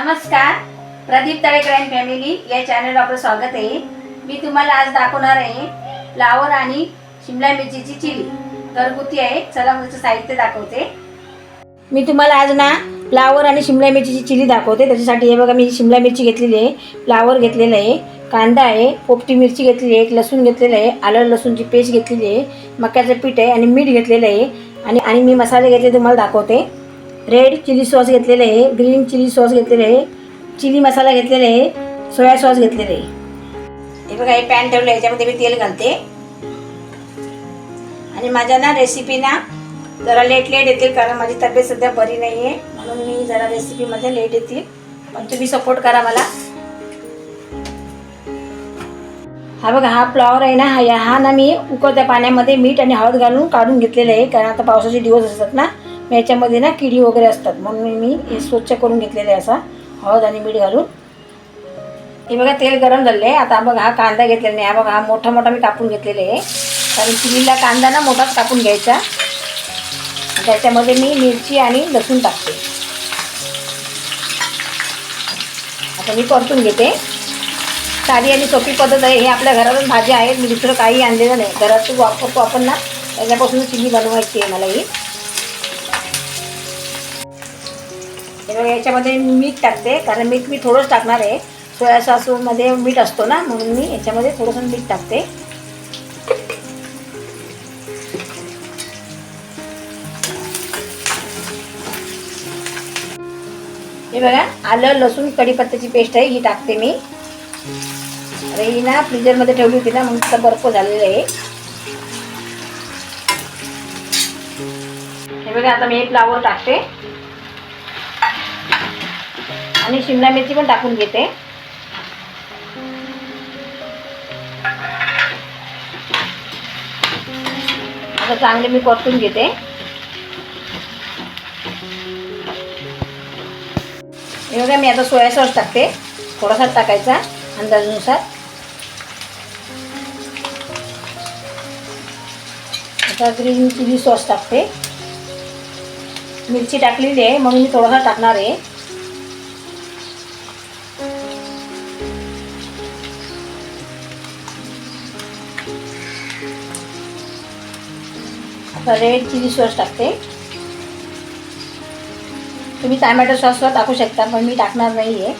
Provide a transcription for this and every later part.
नमस्कार. Pradeep Talekar and family या channel आपलं स्वागत आहे. मी तुम्हाला आज दाखवणार आहे फ्लावर आणि शिमला मिरचीची चिली. घरगुती आहे. चला मग साहित्य दाखवते. मी तुम्हाला आज ना फ्लावर आणि शिमला मिरचीची चिली दाखवते. त्याच्यासाठी हे बघा मी शिमला मिरची घेतलेली आहे फ्लावर घेतलेलं आहे कांदा आहे पोपटी मिरची घेतलेली आहे एक लसूण घेतलेलं आहे आलं लसूणची पेस्ट घेतलेली आहे मक्याचं पीठ आहे आणि मीठ घेतलेलं आहे. आणि आणि मी मसाले घेतले तुम्हाला दाखवते. रेड चिली सॉस घेतलेले आहे ग्रीन चिली सॉस घेतलेले आहे चिली मसाला घेतलेला आहे सोया सॉस घेतलेले आहे. हे बघा हे पॅन ठेवलं आहे याच्यामध्ये मी तेल घालते. आणि माझ्या ना रेसिपी ना जरा लेट लेट येतील कारण माझी तब्येत सध्या बरी नाही आहे म्हणून मी जरा रेसिपीमध्ये लेट येतील. पण तुम्ही सपोर्ट करा मला. हा बघा हा फ्लॉवर आहे ना हा या- हा ना मी उकळत्या पाण्यामध्ये मीठ आणि हळद घालून काढून घेतलेलं आहे कारण आता पावसाचे दिवस असतात ना. याच्यामध्ये ना किडी वगैरे असतात. म्हणून मी हे स्वच्छ करून घेतलेले आहे असा. हळद आणि मीठ घालून. हे बघा तेल गरम झाले आता बघा हा कांदा घेतलेला नाही. हा बघा हा मोठा मोठा मी कापून घेतलेला आहे. कारण चिलीला कांदा ना मोठाच कापून घ्यायचा. त्याच्यामध्ये मी मिरची आणि लसूण टाकते. आता मी परतून घेते. साधी आणि सोपी पद्धत आहे. हे आपल्या घरातच भाज्या आहेत. मी दुसरं काही आणलेलं नाही. घरातच वापरतो आपण ना. त्याच्यापासून चिली बनवायची आहे मला ही. हे बघा याच्यामध्ये मी मीठ टाकते कारण मीठ मी थोडंच टाकणार आहे. सोया सासूमध्ये मीठ असतो ना म्हणून मी याच्यामध्ये थोडंसं मीठ टाकते. हे बघा आलं लसूण कढीपत्त्याची पेस्ट आहे ही टाकते मी. अरे ही ना फ्रीजरमध्ये ठेवली होती ना म्हणून तिचा बर्फ झालेला आहे. हे बघा आता मी हे फ्लावर टाकते. आणि शिमला मिरची पण टाकून घेते. आता चांगले मी परतून घेते. हे बघा मी आता सोया सॉस टाकते. थोडासा टाकायचा अंदाजानुसार. आता ग्रीन चिली सॉस टाकते. मिरची टाकलेली आहे म्हणून मी थोडासा टाकणार आहे. आता रेड चिली सॉस टाकते. तुम्ही टॅमॅटो सॉसवर टाकू शकता पण मी टाकणार नाही आहे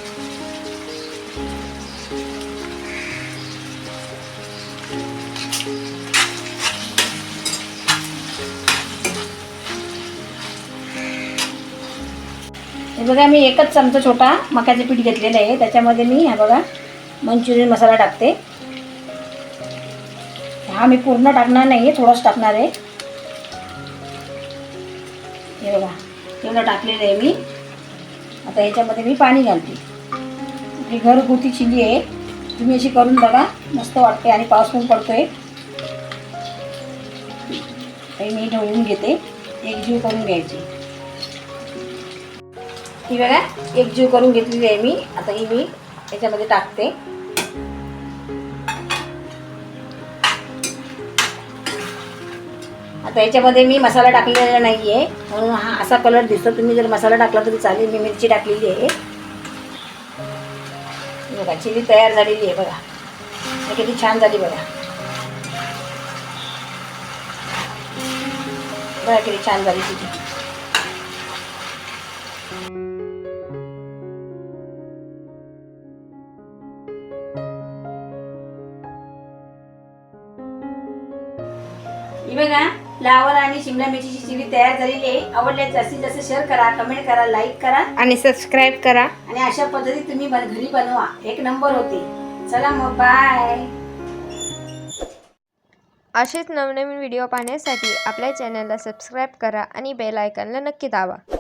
हे बघा मी एकच चमचा छोटा मक्याचं पीठ घेतलेलं आहे. त्याच्यामध्ये मी हा बघा मंचुरियन मसाला टाकते. हा मी पूर्ण टाकणार नाही आहे थोडंच टाकणार आहे. हे बघा एवढं टाकलेलं आहे मी. आता याच्यामध्ये मी पाणी घालते. ही घरगुती चिली आहे. तुम्ही अशी करून बघा मस्त वाटते आणि पाऊस पण पडतोय. आहे मी ढवळून घेते. एकजीव करून घ्यायची. ही बघा एकजीव करून घेतलेली आहे मी. आता ही मी याच्यामध्ये टाकते. आता याच्यामध्ये मी मसाला टाकलेला नाही आहे म्हणून हा असा कलर दिसतो. तुम्ही जर मसाला टाकला तरी चालेल मी मिरची टाकलेली आहे. बघा चिली तयार झालेली आहे बघा. किती छान झाली बघा. बघा किती छान झाली चिली. बघा. फ्लावर आणि शिमला मिरचीची चिली तयार झालेली आहे. आवडल्यास जास्तीत जास्त शेअर करा कमेंट करा लाईक करा. आणि सबस्क्राईब करा. आणि अशा पद्धतीत तुम्ही बन- घरी बनवा. एक नंबर होते. चला मग बाय असेच नवनवीन व्हिडिओ पाहण्यासाठी आपल्या चॅनलला सबस्क्राईब करा आणि बेल आयकॉनला नक्की दाबा.